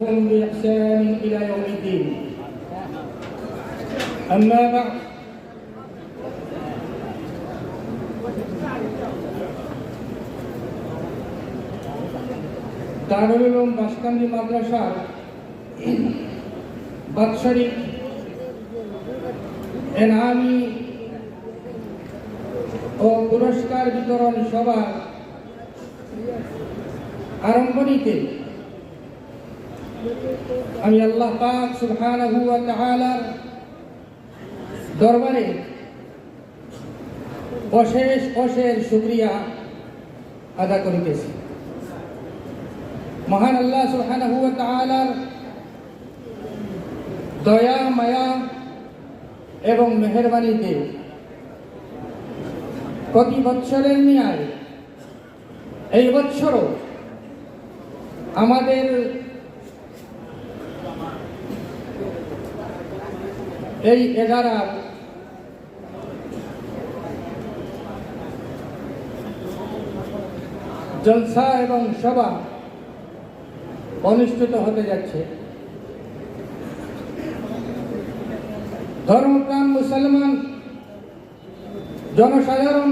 لهم بإحسان إلى يوم الدين أما بعد দারুল উলুম বাসকান্দি মাদ্রাসার বাৎসরিক এনামি ও পুরস্কার বিতরণ সভা আরম্ভণীতে আমি আল্লাহ পাক সুবহানাহু দরবারে অশেষ অশেষ শুকরিয়া আদা করিতেছি। মহান আল্লাহ সুবহানাহু দয়া, মায়া এবং মেহেরবানিতে প্রতি বৎসরের ন্যায় এই বৎসরও আমাদের এই এগারার জলসা এবং সভা অনুষ্ঠিত হতে যাচ্ছে। ধর্মপ্রাণ মুসলমান জনসাধারণ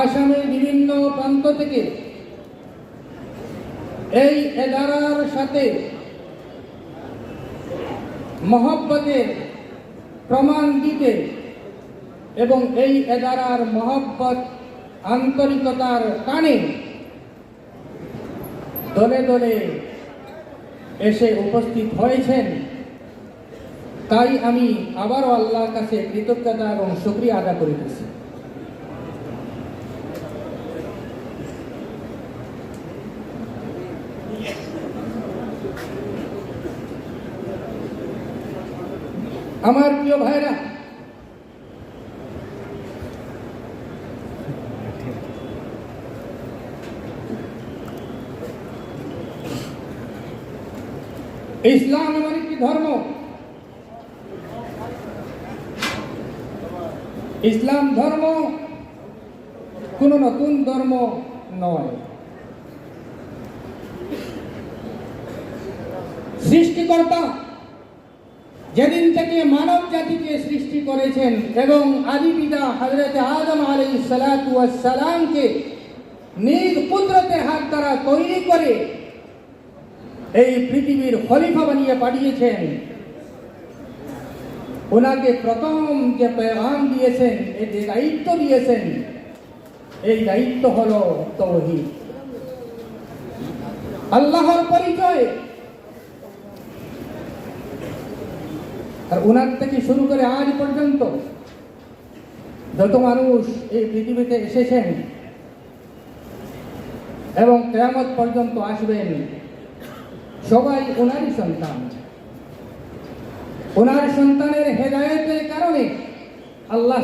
আসামের বিভিন্ন প্রান্ত থেকে এই এদারার সাথে মহব্বতের প্রমাণ দিতে এবং এই এদারার মহব্বত আন্তরিকতার টানে দলে দলে এসে উপস্থিত হয়েছেন। তাই আমি আবারও আল্লাহর কাছে কৃতজ্ঞতা এবং শুক্রিয়া আদা করিতেছি। আমার প্রিয় ভাইরা। ইসলাম এমন একটি ধর্ম। ইসলাম ধর্ম কোন নতুন ধর্ম নয়। সৃষ্টিকর্তা যেদিন থেকে মানব জাতিকে সৃষ্টি করেছেন এবং আদি পিতা হজরত আদম আলী সালাতামকে নিজ কুদরতের হাত দ্বারা তৈরি করে এই পৃথিবীর খলিফা বানিয়ে পাঠিয়েছেন। ওনাকে প্রথম যে পেগাম দিয়েছেন এই যে দায়িত্ব দিয়েছেন, এই দায়িত্ব হল তৌহিদ। আল্লাহর পরিচয় আর ওনার থেকে শুরু করে আজ পর্যন্ত যত মানুষ এই পৃথিবীতে এসেছেন এবং কেয়ামত পর্যন্ত আসবেন, সবাই ওনারই সন্তান। ওনার সন্তানের হেদায়তের কারণে আল্লাহ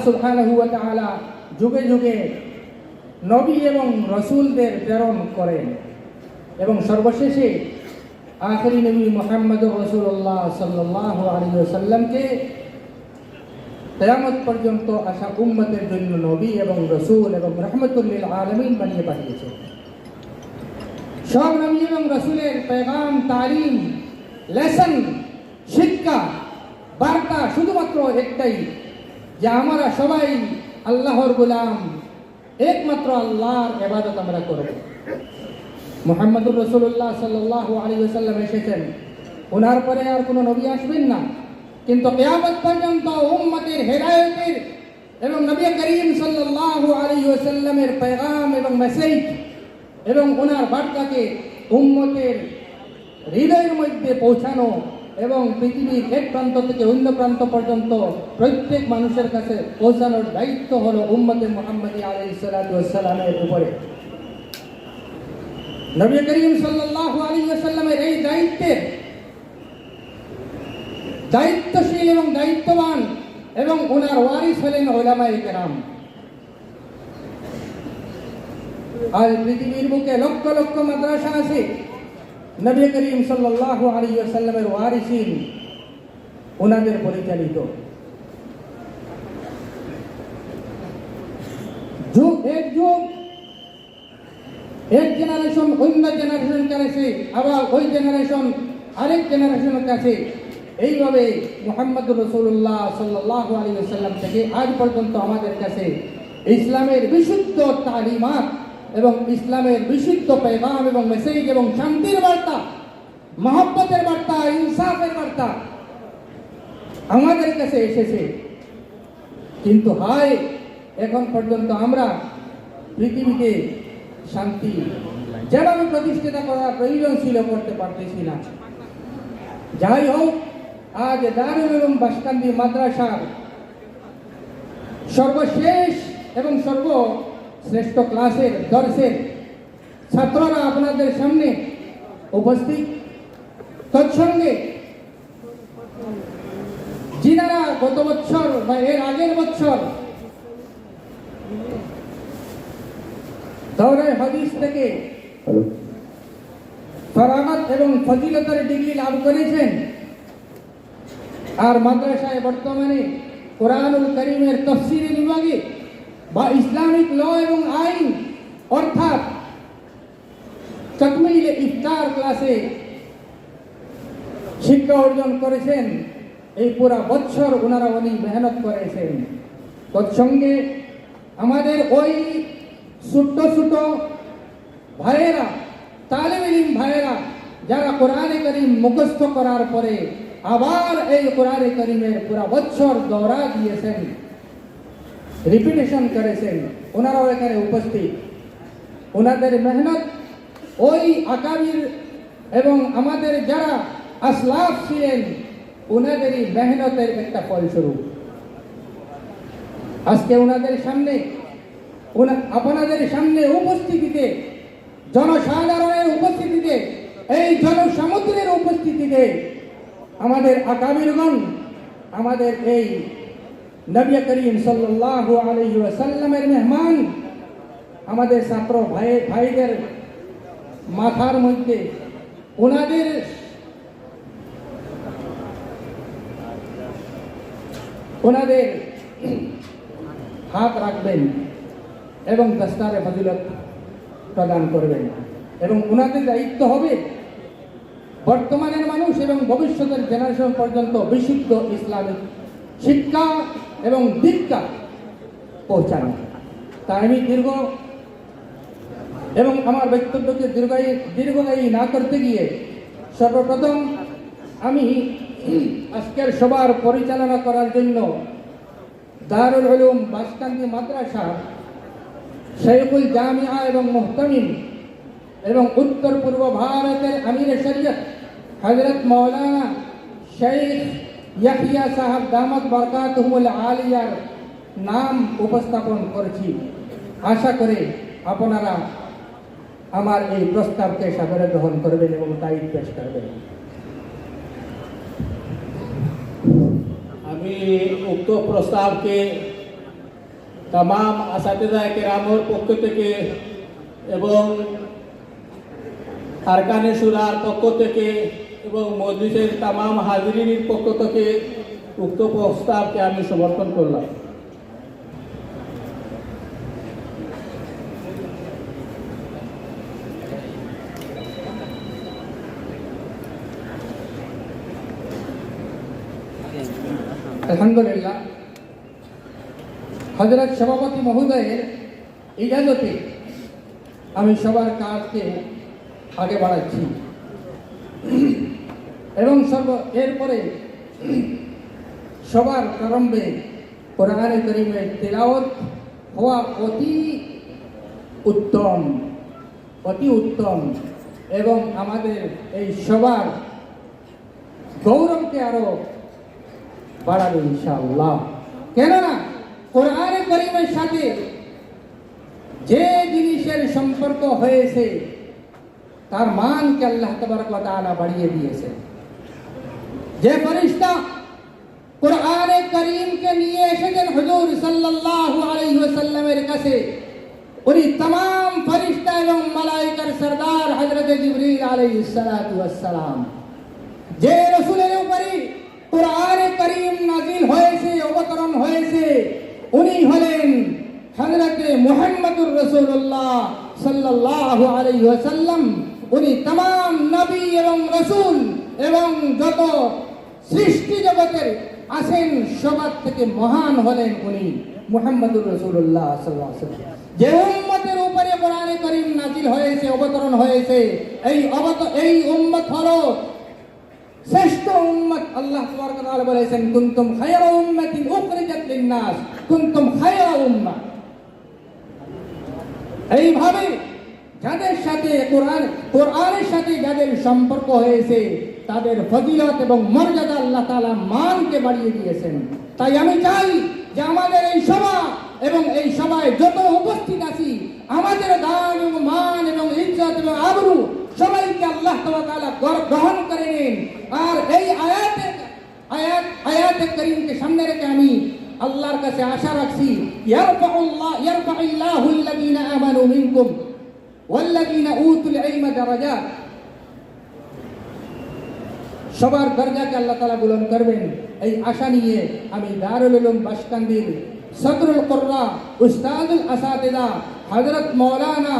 তাআলা যুগে যুগে নবী এবং রসুলদের প্রেরণ করেন এবং সর্বশেষে আখরি নবী মোহাম্মদ রসুল্লাহ সাল্লাহ আলী সাল্লামকে কেয়ামত পর্যন্ত আসা উম্মতের জন্য নবী এবং রসুল এবং রহমতুল্লিল আলমিন বানিয়ে পাঠিয়েছে। সব নবী এবং রসুলের পেগাম, তালিম, লেসন, শিক্ষা, বার্তা শুধুমাত্র একটাই, যে আমরা সবাই আল্লাহর গোলাম, একমাত্র আল্লাহর এবাদত আমরা করব। মোহাম্মদুর রসুল্লাহ সাল্লাহ আলী সাল্লাম এসেছেন। ওনার পরে আর কোনো নবী আসবেন না। কিন্তু কেয়ামত পর্যন্ত উম্মতের হেদায়তের এবং নবী করিম সাল্লাহ আলী সাল্লামের পেগাম এবং মেসেজ এবং ওনার বার্তাকে উম্মতের হৃদয়ের মধ্যে পৌঁছানো এবং পৃথিবীর এক প্রান্ত থেকে অন্য প্রান্ত পর্যন্ত প্রত্যেক মানুষের কাছে পৌঁছানোর দায়িত্ব হলো উম্মতে মোহাম্মদ আলী সাল্লামের উপরে। নবী করিম সাল্লাল্লাহু আলাইহি ওয়াসাল্লামের এই দায়িত্বের দায়িত্বশীল এবং দায়িত্ববান এবং ওনার ওয়ারিস হলেন ওলামায়ে কেরাম। আজ পৃথিবীর বুকে লক্ষ লক্ষ মাদ্রাসা আছে, নবী করিম সাল্লাল্লাহু আলাইহি ওয়াসাল্লামের ওয়ারিসিন ওনাদের পরিচালিত। যুগ এক যুগ এক জেনারেশন অন্য জেনারেশন কাছে, আবার ওই জেনারেশন আরেক জেনারেশনের কাছে। এইভাবে মোহাম্মদ রসুল্লাহ সাল্লাহ আলী সাল্লাম থেকে আজ পর্যন্ত আমাদের কাছে ইসলামের বিশুদ্ধ তালিমাত এবং ইসলামের বিশুদ্ধ পেগাম এবং মেসেজ এবং শান্তির বার্তা, মহব্বতের বার্তা, ইনসাফের বার্তা আমাদের কাছে এসেছে। কিন্তু হায়, এখন পর্যন্ত আমরা পৃথিবীতে শান্তি। যেভাবে প্রতিষ্ঠিত করার প্রয়োজন ছিল, করতে পারতেছি না। যাই হোক, আজ দারুল উলুম বাসকান্দি মাদ্রাসার সর্বশেষ এবং সর্বশ্রেষ্ঠ ক্লাসের দর্শের ছাত্ররা আপনাদের সামনে উপস্থিত। তৎসঙ্গে যিনারা গত বছর বা এর আগের বছর দৌড়ে হাদিস থেকে ফরাগত এবং ফজিলতের ডিগ্রি লাভ করেছেন। আর মাদ্রাসায় বর্তমানে কোরআনুল করিমের তফসিরি বিভাগে বা ইসলামিক ল এবং আইন অর্থাৎ তকমিল ইফতার ক্লাসে শিক্ষা অর্জন করেছেন। এই পুরা বছর ওনারা অনেক মেহনত করেছেন। তৎসঙ্গে আমাদের ওই ছোট্ট ছোট ভাইয়েরা তালেম ইলিম ভাইয়েরা যারা কোরআনে করিম মুখস্থ করার পরে আবার এই কোরআনে করিমের পুরা বছর দৌড়া দিয়েছেন রিপিটেশন করেছেন ওনারাও এখানে উপস্থিত ওনাদের মেহনত ওই আকাবির এবং আমাদের যারা আসলাফ ছিলেন ওনাদেরই মেহনতের একটা ফলস্বরূপ আজকে ওনাদের সামনে আপনাদের সামনে উপস্থিতিতে, জনসাধারণের উপস্থিতিতে, এই জনসমুদ্রের উপস্থিতিতে আমাদের আকাবিরগণ, আমাদের এই নবী করিম আলাইহি ওয়াসাল্লামের মেহমান, আমাদের ছাত্র ভাই, ভাইদের মাথার মধ্যে ওনাদের ওনাদের হাত রাখবেন। এবং দস্তারে ফজিলত প্রদান করবেন। এবং ওনাদের দায়িত্ব হবে বর্তমানের মানুষ এবং ভবিষ্যতের জেনারেশন পর্যন্ত বিশুদ্ধ ইসলামিক শিক্ষা এবং দীক্ষা পৌঁছানো। তাই আমি দীর্ঘ এবং আমার বক্তব্যকে দীর্ঘায়ী, দীর্ঘদায়ী না করতে গিয়ে সর্বপ্রথম আমি আজকের সবার পরিচালনা করার জন্য দারুল উলুম বাসকান্দি মাদ্রাসা শেখুল জামিয়া এবং মুহতামিম এবং উত্তর পূর্ব ভারতের আমির শরীয়ত হজরত মৌলানা শেখ ইয়াহিয়া সাহেব দামত বরকাতহুমুল আলিয়ার নাম উপস্থাপন করছি। আশা করে আপনারা আমার এই প্রস্তাবকে সাদরে গ্রহণ করবেন এবং দায়িত্ব পেশ করবেন। আমি উক্ত প্রস্তাবকে তামাম আসাতেদা কেরামর পক্ষ থেকে এবং আরকানে সুরার পক্ষ থেকে এবং মজলিসের তামাম হাজিরিনীর পক্ষ থেকে উক্ত প্রস্তাবকে আমি সমর্থন করলাম আলহামদুলিল্লাহ হজরত সভাপতি মহোদয়ের ইজাজতে আমি সবার কাজকে আগে বাড়াচ্ছি। এবং সর্ব, এরপরে সবার প্রারম্ভে কোরআনে করিমের তেলাওয়াত হওয়া অতি উত্তম অতি উত্তম এবং আমাদের এই সবার গৌরবকে আরও বাড়াবে ইনশাআল্লাহ। কেননা কোরআনে করিমের সাথে যে জিনিসের সম্পর্ক হয়েছে তার মানকে আল্লাহ তবরকতলা বাড়িয়ে দিয়েছে যে ফরিস্তা কোরআনে করিমকে নিয়ে এসেছেন হজুর সাল্লাহ আলহিহাসাল্লামের কাছে উনি তমাম ফরিস্তা এবং মালাইকার সরদার হজরত জিবরিল আলহিসালাম যে রসুলের উপরে কোরআনে করিম নাজিল হয়েছে অবতরণ হয়েছে উনি হলেন হজরতে মোহাম্মদুর রসুল্লাহ সাল্লাহ আলাইসাল্লাম উনি তাম নবী এবং রসুল এবং যত সৃষ্টি জগতের আসেন সবার থেকে মহান হলেন উনি মোহাম্মদুর রসুল্লাহ যে উম্মতের উপরে কোরআনে করিম নাজিল হয়েছে, অবতরণ হয়েছে, এই অবত, এই উম্মত হলো শ্রেষ্ঠ উম্মত আল্লাহ ওয়া তাআলা বলেছেন, কুনতুম কুনতুম এইভাবে যাদের সাথে কোরআন, কোরআনের সাথে যাদের সম্পর্ক হয়েছে, তাদের ফজিলত এবং মর্যাদা আল্লাহ তাআলা মানকে বাড়িয়ে দিয়েছেন। তাই আমি চাই যে আমাদের এই সভা এবং এই সভায় যত উপস্থিত আছি, আমাদের দান এবং মান এবং ইজ্জত এবং আবরু সবাইকে আল্লাহ গর- গ্রহণ করে নিন। আর এই আয়াতে আয়াত আয়াতে করিমকে সামনে রেখে আমি আল্লাহর কাছে আশা রাখছি সবার দরজাকে আল্লাহ তাআলা বুলন্দ করবেন। এই আশা নিয়ে আমি দারুল উলুম বাসকান্দির সদরুল কুররা উস্তাদুল আসাতিদা হযরত মাওলানা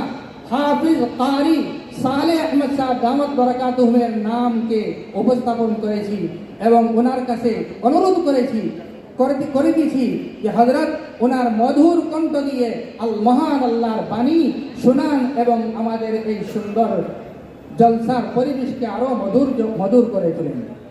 হাফিজ কারি সালে আহমদ সাহ দামত বরকাতুহুমের নামকে উপস্থাপন করেছি এবং ওনার কাছে অনুরোধ করেছি, করে- করে দিয়েছি যে হজরত ওনার মধুর কণ্ঠ দিয়ে আল মহান আল্লাহর বাণী শোনান এবং আমাদের এই সুন্দর জলসার পরিবেশকে আরও মধুর মধুর করে তোলেন।